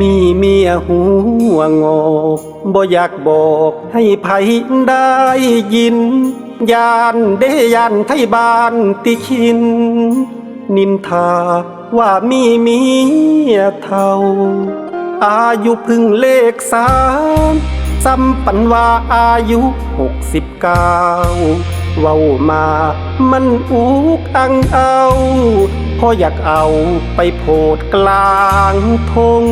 มีเมียหัวงอกบ่อยากบอกให้ไผได้ยิน ยานเดยานไทยบ้านติคิน นินทาว่ามีเมียเท่า อายุเพึ่งเลขสามซ้ำปันว่าอายุหกสิบเก้า เว้ามามันอุกอังเอาเพราะอยากเอาไปโพดกลางทง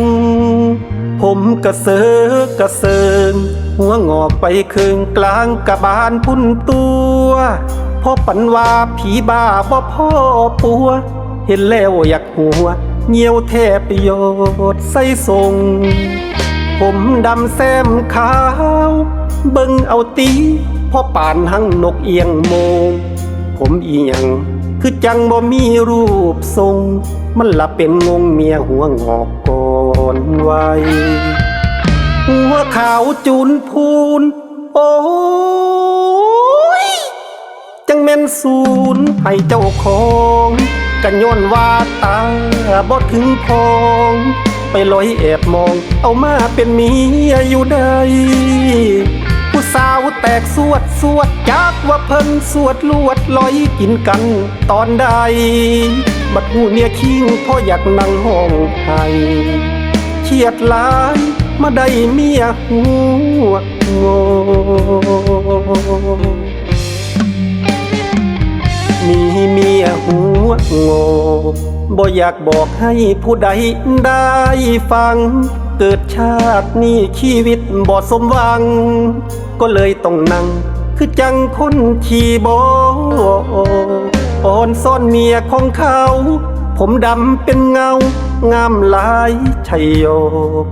ผมกระเซิกกระเซิง หัวงอกไปครึ่งกลางกระบาลพุ่นตัวเพราะปันว่าผีบ้าบ่พ่อปัว เห็นแล้วอยากหัวเงียวแทบประโยชน์ใส่ทรงผมดำแซมขาว เบิ่งเอาตี พ่อป่านหังนกเอียงโมง ผมเอียง คือจังบ่มีรูปทรง มันละเป็นงงเมียหัวงอกก่อนวัยหัวขาวจูนพูน โอ้ย จังแม่นศูนย์ให้เจ้าของกันย้อนว่าตาบ่ถึงพองไปลอยแอบมอง เอามาเป็นเมียอยู่ได้ผู้สาวาแตกสวดสวดจากว่าเพิ่นสวดลวดลอยกินกันตอนใด บัดหูเมียคิงพ่ออยากนั่งห้องไห้เครียดหลายมาได้เมียหัวงมีเมียหัวง่บ่อยากบอกให้ผู้ใดได้ฟัง เกิดชาตินี้ชีวิตบ่สมหวัง ก็เลยต้องนั่ง คือจังคนขี่บอ่อนซ่อนเมียของเขา ผมดำเป็นเงา งามลายชัยโยก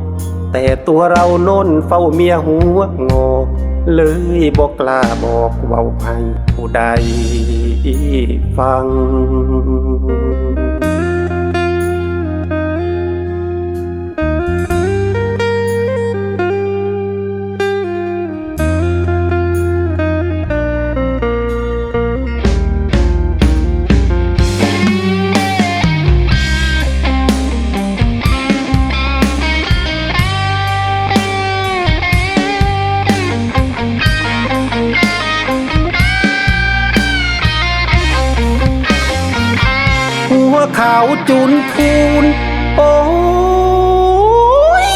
แต่ตัวเราโน้นเฝ้าเมียหัวงอกเลยบอกกล้าบอกเว้าให้ผู้ใดฟัง ขาวจูนพูน โอ้ย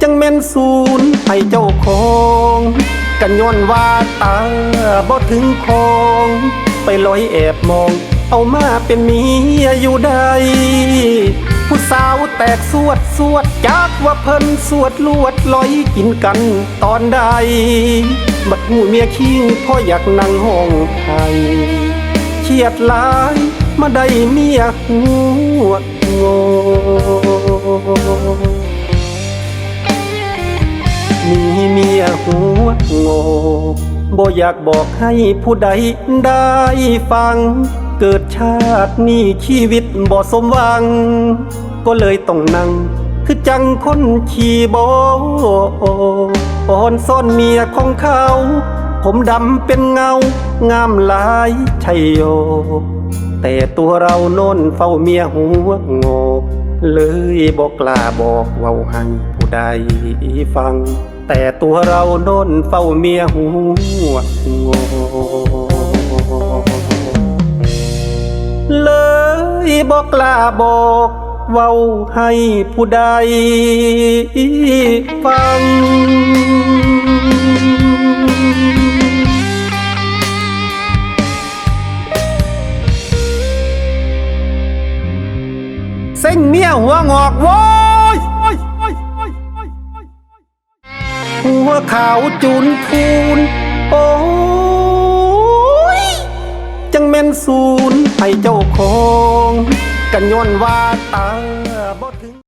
จังแม่นศูนย์ให้เจ้าของกันย้อนว่าตาบ่ถึงคองไปลอยแอบมอง เอามาเป็นเมียอยู่ได้ผู้สาวแตกสวดสวดจากว่าเพิ่นสวดลวดลอยกินกันตอนใด บัดหูเมียคิงพ่ออยากนั่งห้องไห้เครียดหลาย มาได้เมียหัวโงมีเมียหัวโงบ่อยากบอกให้ผู้ใดได้ฟัง เกิดชาตินี้ชีวิตบ่สมหวัง ก็เลยต้องนั่ง คือจังคนขี่บอ่อนซ่อนเมียของเขา ผมดำเป็นเงา งามหลายชัยโย แต่ตัวเราโน้นเฝ้าเมียหัวโงกเลยบอกกล้าบอกเว้าให้ผู้ใดฟัง แต่ตัวเราโน้นเฝ้าเมียหัวโงกเลยบอกกล้าบอกเว้าให้ผู้ใดฟัง เส้งเมียหัวงอกโว้ยหัวขาวจุนพูน โอ้ย จังแม่นศูนย์ให้เจ้าของ กันย้อนว่าตาบ่